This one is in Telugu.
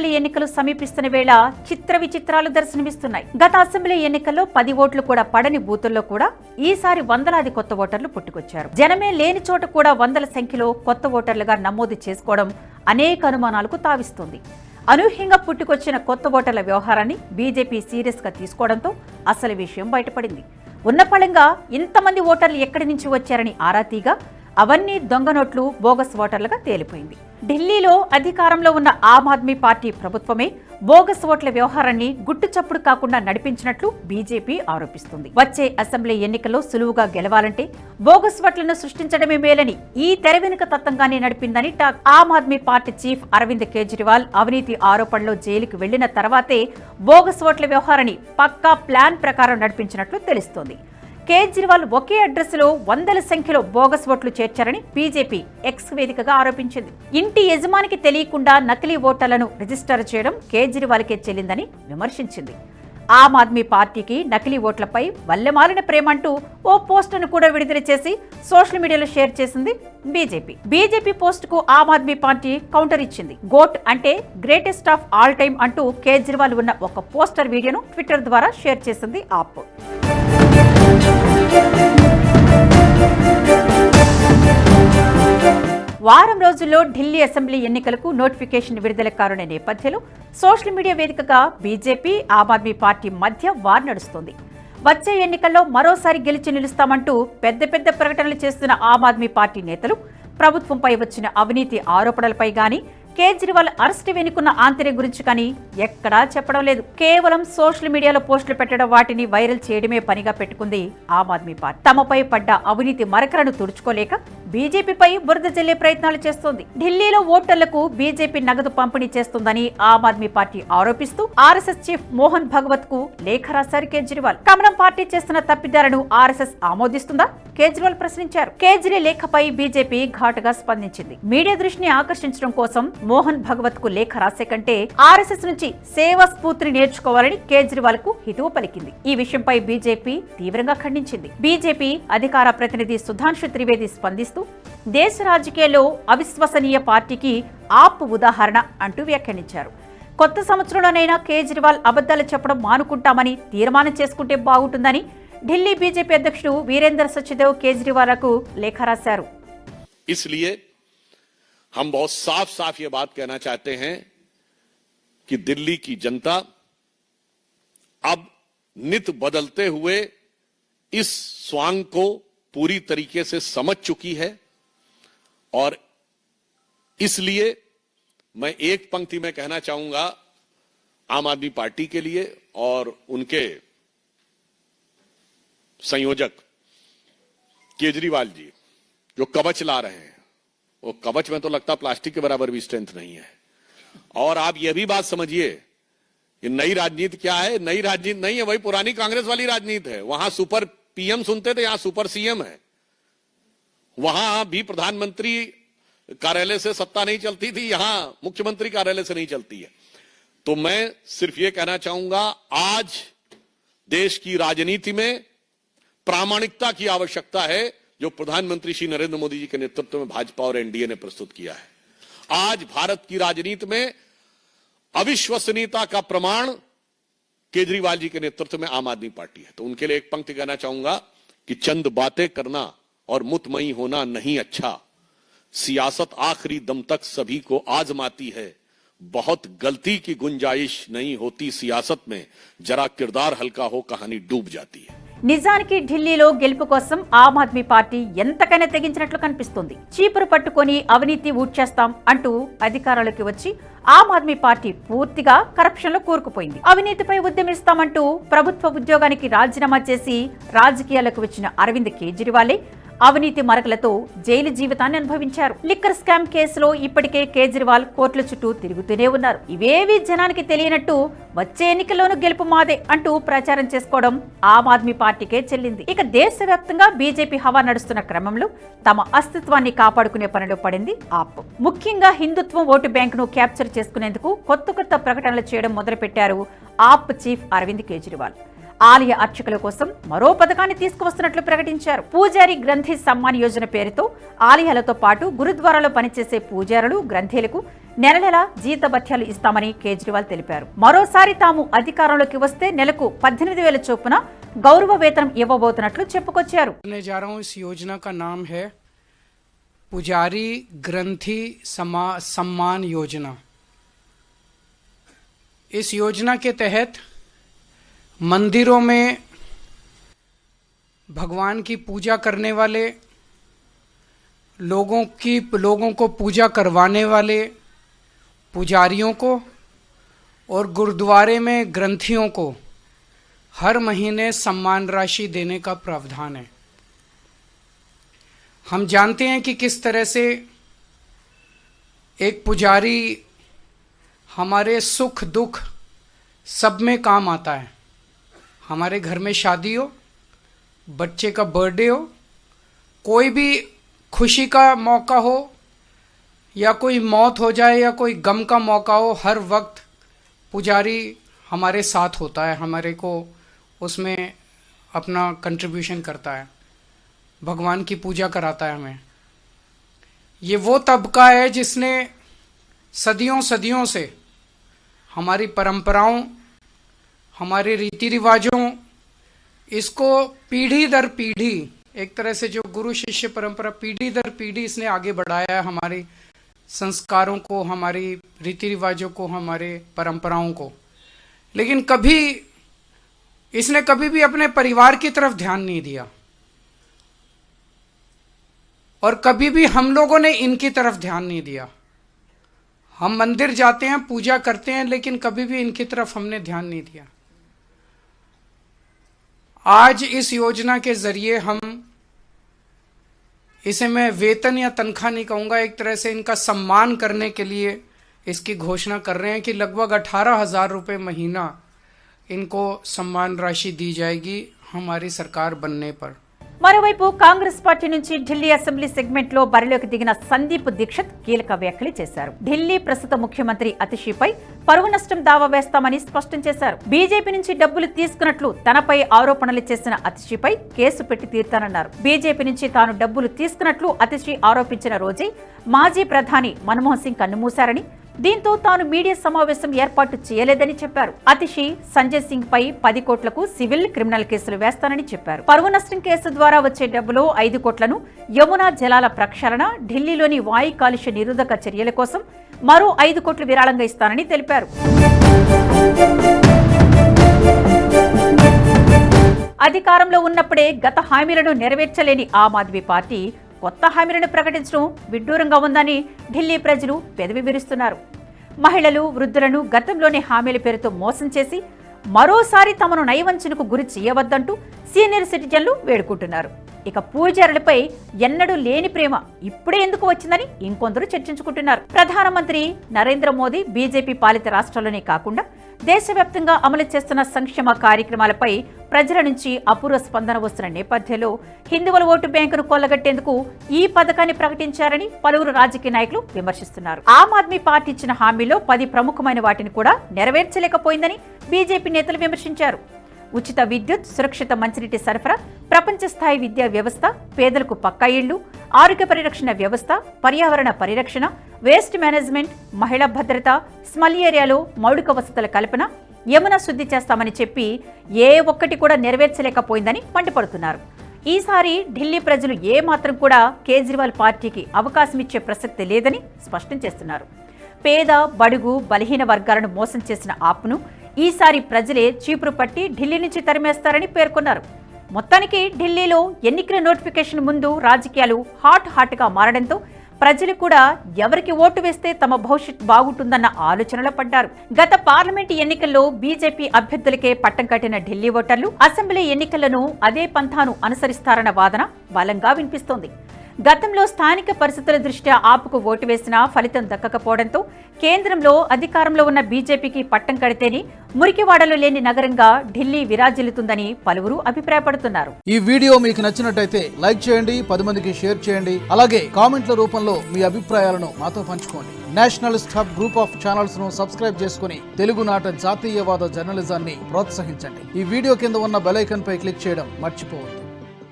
అసెంబ్లీ ఎన్నికలు సమీపిస్తున్న వేళ చిత్ర విచిత్రాలు దర్శనమిస్తున్నాయి. గత అసెంబ్లీ ఎన్నికల్లో పది ఓట్లు కూడా పడని బూతుల్లో కూడా ఈసారి వందలాది కొత్త ఓటర్లు పుట్టుకొచ్చారు. జనమే లేని చోట కూడా వందల సంఖ్యలో కొత్త ఓటర్లుగా నమోదు చేసుకోవడం అనేక అనుమానాలకు తావిస్తుంది. అనూహ్యంగా పుట్టుకొచ్చిన కొత్త ఓటర్ల వ్యవహారాన్ని బీజేపీ సీరియస్గా తీసుకోవడంతో అసలు విషయం బయటపడింది. ఉన్నపళంగా ఇంతమంది ఓటర్లు ఎక్కడి నుంచి వచ్చారని ఆరా తీగా అవన్నీ దొంగ నోట్లు బోగస్ ఓటర్లుగా తేలిపోయింది. ఢిల్లీలో అధికారంలో ఉన్న ఆమ్ ఆద్మీ పార్టీ ప్రభుత్వమే బోగస్ ఓట్ల వ్యవహారాన్ని గుట్టు చప్పుడు కాకుండా నడిపించినట్లు బీజేపీ ఆరోపిస్తుంది. వచ్చే అసెంబ్లీ ఎన్నికల్లో సులువుగా గెలవాలంటే బోగస్ ఓట్లను సృష్టించడమే మేలని ఈ తెర వెనుక తత్వంగానే నడిపిందని టాక్ ఆమ్ ఆద్మీ పార్టీ చీఫ్ అరవింద్ కేజ్రీవాల్ అవినీతి ఆరోపణలో జైలుకు వెళ్ళిన తర్వాతే బోగస్ ఓట్ల వ్యవహారాన్ని పక్కా ప్లాన్ ప్రకారం నడిపించినట్లు తెలుస్తోంది. కేజ్రీవాల్ ఒకే అడ్రస్లో వందల సంఖ్యలో బోగస్ ఓట్లు చేర్చారని బీజేపీ ఎక్స్ వేదికగా ఆరోపించింది. ఇంటి యజమానికి తెలియకుండా నకిలీ ఓటర్లను రిజిస్టర్ చేయడం కేజ్రీవాల్కే చెల్లిందని విమర్శించింది. ఆమ్ ఆద్మీ పార్టీకి నకిలీ ఓట్లపై వల్లెమాలిన ప్రేమంటూ ఓ పోస్టును కూడా విడుదల చేసి సోషల్ మీడియాలో షేర్ చేసింది బీజేపీ. బీజేపీ పోస్ట్కు ఆమ్ ఆద్మీ పార్టీ కౌంటర్ ఇచ్చింది. గోట్ అంటే గ్రేటెస్ట్ ఆఫ్ ఆల్ టైమ్ అంటూ కేజ్రీవాల్ ఉన్న ఒక పోస్టర్ వీడియోను ట్విట్టర్ ద్వారా షేర్ చేసింది ఆప్. వారం రోజుల్లో ఢిల్లీ అసెంబ్లీ ఎన్నికలకు నోటిఫికేషన్ విడుదల కానున్న నేపథ్యంలో సోషల్ మీడియా వేదికగా బీజేపీ ఆమ్ ఆద్మీ పార్టీ మధ్య వార్ నడుస్తోంది. వచ్చే ఎన్నికల్లో మరోసారి గెలిచి నిలుస్తామంటూ పెద్ద పెద్ద ప్రకటనలు చేస్తున్న ఆమ్ ఆద్మీ పార్టీ నేతలు ప్రభుత్వంపై వచ్చిన అవినీతి ఆరోపణలపై గాని కేజ్రీవాల్ అరెస్ట్ వెనుకున్న ఆంతర్యం గురించి కానీ ఎక్కడా చెప్పడం లేదు. కేవలం సోషల్ మీడియాలో పోస్టులు పెట్టడం వాటిని వైరల్ చేయడమే పనిగా పెట్టుకుంది ఆమ్ ఆద్మీ పార్టీ. తమపై పడ్డ అవినీతి మరకలను తుడుచుకోలేక బీజేపీపై బురద జల్లే ప్రయత్నాలు చేస్తోంది. ఢిల్లీలో ఓటర్లకు బీజేపీ నగదు పంపిణీ చేస్తుందని ఆమ్ ఆద్మీ పార్టీ ఆరోపిస్తూ ఆర్ఎస్ఎస్ చీఫ్ మోహన్ భగవత్కు లేఖ రాశారు కేజ్రీవాల్. కమలం పార్టీ చేస్తున్న తప్పిదాలను ఆర్ఎస్ఎస్ ఆమోదిస్తుందా? కేజ్రీవాల్ ప్రశ్నించారు. కేజ్రీ లేఖపై బీజేపీ ఘాటుగా స్పందించింది. మీడియా దృష్టిని ఆకర్షించడం కోసం మోహన్ భగవత్కు లేఖ రాసే కంటే ఆర్ఎస్ఎస్ నుంచి సేవా స్ఫూర్తిని నేర్చుకోవాలని కేజ్రీవాల్కు హితవు పలికింది. ఈ విషయంపై బీజేపీ తీవ్రంగా ఖండించింది. బీజేపీ అధికార ప్రతినిధి సుధాంశు త్రివేది స్పందిస్తూ దేశ రాజకీయాల్లో అవిశ్వసనీయ పార్టీకి ఆప్ ఉదాహరణ అంటూ వ్యాఖ్యానించారు కొత్త సంవత్సరంలోనైనా కేజ్రీవాల్ అబద్దాలు చెప్పడం మానుకుంటామని తీర్మానం చేసుకుంటే బాగుంటుందని ఢిల్లీ బీజేపీ అధ్యక్షుడు వీరేందర్ సచ్దేవ్ కేజ్రీవాల్కు లేఖ రాశారు इसलिए हम बहुत साफ साफ ये बात कहना चाहते हैं कि दिल्ली की जनता अब नित बदलते हुए इस स्वांग को पूरी तरीके से समझ चुकी है और इसलिए मैं एक पंक्ति में कहना चाहूँगा आम आदमी पार्टी के लिए और उनके संयोजक केजरीवाल जी, जो कवच ला रहे हैं। वो कवच में तो लगता प्लास्टिक के बराबर भी स्ट्रेंथ नहीं है। और आप यह भी बात समझिए ये नई राजनीति क्या है? नई राजनीति नहीं है, वही पुरानी कांग्रेस वाली राजनीति है। वहाँ सुपर पीएम सुनते थे, यहाँ सुपर सीएम है। वहाँ भी प्रधानमंत्री कार्यालय से सत्ता नहीं चलती थी, यहाँ मुख्यमंत्री कार्यालय से नहीं चलती है। तो मैं सिर्फ़ ये कहना चाहूँगा, आज देश की राजनीति में प्रामाणिकता की आवश्यकता है, जो प्रधानमंत्री श्री नरेंद्र मोदी जी के नेतृत्व में भाजपा और एनडीए ने प्रस्तुत किया है। आज भारत की राजनीति में अविश्वसनीयता का प्रमाण केजरीवाल जी के नेतृत्व में आम आदमी पार्टी है। तो उनके लिए एक पंक्ति कहना चाहूँगा कि चंद बातें करना और मुतमई होना नहीं अच्छा सियासत आखिरी दम तक सभी को आजमाती है बहुत गलती की गुंजाइश नहीं होती सियासत में जरा किरदार हल्का हो कहानी डूब जाती है నిజానికి ఢిల్లీలో గెలుపు కోసం ఆమ్ ఆద్మీ పార్టీ ఎంతకైనా తెగించినట్లు కనిపిస్తుంది చీపురు పట్టుకొని అవినీతి ఊడ్చేస్తాం అంటూ అధికారంలోకి వచ్చి ఆమ్ ఆద్మీ పార్టీ పూర్తిగా కరప్షన్ లో కూరుకుపోయింది అవినీతిపై ఉద్యమిస్తామంటూ ప్రభుత్వ ఉద్యోగానికి రాజీనామా చేసి రాజకీయాలకు వచ్చిన అరవింద్ కేజ్రీవాలే అవినీతి మరకలతో జైలు జీవితాన్ని అనుభవించారు. లిక్కర్ స్కామ్ కేసులో ఇప్పటికే కేజ్రీవాల్ కోర్టుల చుట్టూ తిరుగుతూనే ఉన్నారు. ఇవేవి జనానికి తెలియనట్టు వచ్చే ఎన్నికల్లోనూ గెలుపు మాదే అంటూ ప్రచారం చేసుకోవడం ఆమ్ ఆద్మీ పార్టీకే చెల్లింది. ఇక దేశవ్యాప్తంగా బీజేపీ హవా నడుస్తున్న క్రమంలో తమ అస్తిత్వాన్ని కాపాడుకునే పనిలో పడింది ఆప్. ముఖ్యంగా హిందుత్వం ఓటు బ్యాంకును క్యాప్చర్ చేసుకునేందుకు కొత్త కొత్త ప్రకటనలు చేయడం మొదలుపెట్టారు ఆప్ చీఫ్ అరవింద్ కేజ్రీవాల్. ఆలయ అర్చకుల కోసం మరో పథకాన్ని తీసుకువస్తున్నట్లు ప్రకటించారు పూజారి గ్రంథి సమ్మాన్ యోజన పేరుతో ఆలయాలతో పాటు గురుద్వారాలో పనిచేసే పూజారులు గ్రంథీలకు నెల నెల జీతభత్యాలు ఇస్తామని కేజ్రీవాల్ తెలిపారు మరోసారి తాము అధికారంలోకి వస్తే నెలకు పద్దెనిమిది వేల చొప్పున గౌరవ వేతనం ఇవ్వబోతున్నట్లు చెప్పుకొచ్చారు करने जा रहा हूँ इस योजना का नाम है पुजारी ग्रंथि समा सम्मान योजना इस योजना के तहत मंदिरों में भगवान की पूजा करने वाले, लोगों की, लोगों को पूजा करवाने वाले पुजारियों को और गुरुद्वारे में ग्रंथियों को हर महीने सम्मान राशि देने का प्रावधान है। हम जानते हैं कि किस तरह से एक पुजारी हमारे सुख दुख सब में काम आता है। हमारे घर में शादी हो, बच्चे का बर्थडे हो, कोई भी खुशी का मौका हो, या कोई मौत हो जाए या कोई गम का मौका हो, हर वक्त पुजारी हमारे साथ होता है, हमारे को उसमें अपना कंट्रीब्यूशन करता है, भगवान की पूजा कराता है हमें। ये वो तबका है जिसने सदियों सदियों से हमारी परंपराओं हमारे रीति रिवाजों इसको पीढ़ी दर पीढ़ी, एक तरह से जो गुरु शिष्य परंपरा पीढ़ी दर पीढ़ी इसने आगे बढ़ाया है हमारे संस्कारों को, हमारी रीति रिवाजों को, हमारे परंपराओं को। लेकिन कभी, इसने कभी भी अपने परिवार की तरफ़ ध्यान नहीं दिया। और कभी भी हम लोगों ने इनकी तरफ़ ध्यान नहीं दिया। हम मंदिर जाते हैं, पूजा करते हैं, लेकिन कभी भी इनकी तरफ़ हमने ध्यान नहीं दिया। आज इस योजना के ज़रिए हम इसे मैं वेतन या तनख्वाह नहीं कहूँगा, एक तरह से इनका सम्मान करने के लिए इसकी घोषणा कर रहे हैं कि लगभग अठारह हज़ार रुपये महीना इनको सम्मान राशि दी जाएगी हमारी सरकार बनने पर। మరోవైపు కాంగ్రెస్ పార్టీ నుంచి ఢిల్లీ అసెంబ్లీ సెగ్మెంట్లో బరిలోకి దిగిన సందీప్ దీక్షత్ కీలక వ్యాఖ్యలు చేశారు. ఢిల్లీ ప్రస్తుత ముఖ్యమంత్రి అతిషిపై పరువు నష్టం దావా వేస్తామని స్పష్టం చేశారు. బీజేపీ నుంచి డబ్బులు తీసుకున్నట్లు తనపై ఆరోపణలు చేసిన అతిషిపై కేసు పెట్టి తీర్తానన్నారు. బీజేపీ నుంచి తాను డబ్బులు తీసుకున్నట్లు అతిషి ఆరోపించిన రోజే మాజీ ప్రధాని మన్మోహన్ సింగ్ కన్నుమూశారని దీంతో తాను మీడియా సమావేశం ఏర్పాటు చేయలేదని చెప్పారు. అతిషి సంజయ్ సింగ్ పై పది కోట్లకు సివిల్ క్రిమినల్ కేసులు వేస్తానని చెప్పారు. పరువు నష్టం కేసు ద్వారా వచ్చే డబ్బులో ఐదు కోట్లను యమునా జలాల ప్రక్షాళన ఢిల్లీలోని వాయు కాలుష్య నిరోధక చర్యల కోసం మరో ఐదు కోట్లు విరాళంగా ఇస్తానని తెలిపారు. అధికారంలో ఉన్నప్పుడే గత హామీలను నెరవేర్చలేని ఆమ్ ఆద్మీ పార్టీ కొత్త హామీలను ప్రకటించడం విడ్డూరంగా ఉందని ఢిల్లీ ప్రజలు పెదవి విరుస్తున్నారు. మహిళలు వృద్ధులను గతంలోనే హామీల పేరుతో మోసం చేసి మరోసారి తమను నయవంచనకు గురి చేయవద్దంటూ సీనియర్ సిటిజన్లు వేడుకుంటున్నారు. ఇక పూజారులపై ఎన్నడూ లేని ప్రేమ ఇప్పుడే ఎందుకు వచ్చిందని ఇంకొందరు చర్చించుకుంటున్నారు. ప్రధానమంత్రి నరేంద్ర మోదీ బీజేపీ పాలిత రాష్ట్రాల్లోనే కాకుండా దేశవ్యాప్తంగా అమలు చేస్తున్న సంక్షేమ కార్యక్రమాలపై ప్రజల నుంచి అపూర్వ స్పందన వస్తున్న నేపథ్యంలో హిందువుల ఓటు బ్యాంకును కొల్లగట్టేందుకు ఈ పథకాన్ని ప్రకటించారని పలువురు రాజకీయ నాయకులు విమర్శిస్తున్నారు. ఆమ్ ఆద్మీ పార్టీ ఇచ్చిన హామీలో పది ప్రముఖమైన వాటిని కూడా నెరవేర్చలేకపోయిందని బీజేపీ నేతలు విమర్శించారు. ఉచిత విద్యుత్ సురక్షిత మంచినీటి సరఫరా ప్రపంచ స్థాయి విద్యా వ్యవస్థ పేదలకు పక్కా ఇళ్ళు ఆరోగ్య పరిరక్షణ వ్యవస్థ పర్యావరణ పరిరక్షణ వేస్ట్ మేనేజ్మెంట్ మహిళా భద్రత స్మల్ ఏరియాలో మౌలిక వసతుల కల్పన యమున శుద్ధి చేస్తామని చెప్పి ఏ ఒక్కటి కూడా నెరవేర్చలేకపోయిందని మండిపడుతున్నారు. ఈసారి ఢిల్లీ ప్రజలు ఏమాత్రం కూడా కేజ్రీవాల్ పార్టీకి అవకాశం ఇచ్చే ప్రసక్తి లేదని స్పష్టం చేస్తున్నారు. పేద బడుగు బలహీన వర్గాలను మోసం చేసిన ఆప్ను ఈసారి ప్రజలే చీపురు పట్టి ఢిల్లీ నుంచి తరిమేస్తారని పేర్కొన్నారు. మొత్తానికి ఢిల్లీలో ఎన్నికల నోటిఫికేషన్ ముందు రాజకీయాలు హాట్ హాట్గా మారడంతో ప్రజలు కూడా ఎవరికి ఓటు వేస్తే తమ భవిష్యత్ బాగుంటుందన్న ఆలోచనలో పడ్డారు. గత పార్లమెంటు ఎన్నికల్లో బీజేపీ అభ్యర్థులకే పట్టం కట్టిన ఢిల్లీ ఓటర్లు అసెంబ్లీ ఎన్నికలను అదే పంథాను అనుసరిస్తారన్న వాదన బలంగా వినిపిస్తోంది. గతంలో స్థానిక పరిస్థితుల దృష్ట్యా ఆపుకు ఓటు వేసినా ఫలితం దక్కకపోవడంతో కేంద్రంలో అధికారంలో ఉన్న బీజేపీకి పట్టం కడితేనే మురికివాడలో లేని నగరంగా ఢిల్లీ విరాజిల్లుతుందని పలువురు అభిప్రాయపడుతున్నారు. ఈ వీడియో మీకు నచ్చినట్టయితే లైక్ చేయండి పది మందికి షేర్ చేయండి అలాగే కామెంట్ల రూపంలో మీ అభిప్రాయాలను మాతో పంచుకోండి. నేషనలిస్ట్ హబ్ గ్రూప్ ఆఫ్ ఛానల్స్ను సబ్స్క్రైబ్ చేసుకుని తెలుగునాట జాతీయవాద జర్నలిజాన్ని ప్రోత్సహించండి. ఈ వీడియో కింద ఉన్న బెలైకన్ పై క్లిక్ చేయడం మర్చిపోవద్దు.